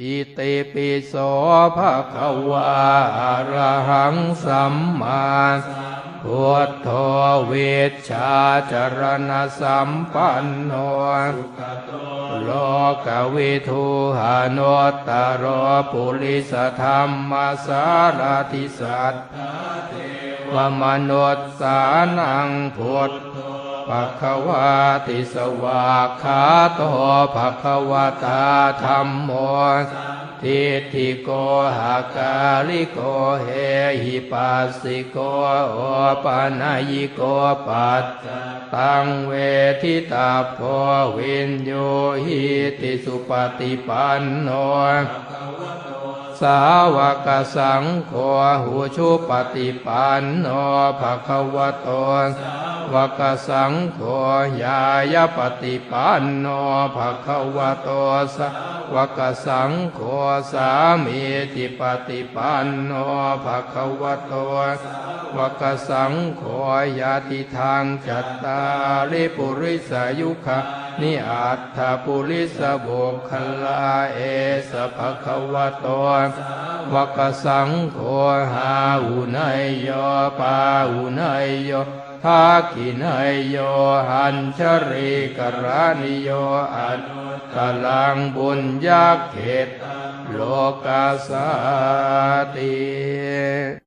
อิติปิโสภะคะวาอะระหังสัมมาพุทโธเวชชาจรณะสัมปันโนโลกวิทูหานตตรปุริสธรรมสารทิสัตวมนุษสานังพุทธ ภะคะวาติสวากขาโตภะคะวะตาธรรมโมทิฏฐิโกหากาลิโกเฮหิปัสสิโกโอปานายิโกปัตตังเวทิตาโพวินโยหิติสุปฏิปันโน สาวกสังโฆหูชุปฏิปันโนภะคะวะโตวกสังโฆยายปฏิปันโนภะคะวะโตสาวกสังโฆสามีติปฏิปันโนภะคะวะโตวกสังโฆยาติทางจัตตาริปุริสายุคะ นิอัตถปุริสบุคลาเอสภคะวะโตวกสังโฆหาอุนยโยปาอุนยโยทากินยโยหันชริกรานิโยอันตลังบุญญาเขตโลกาสาติ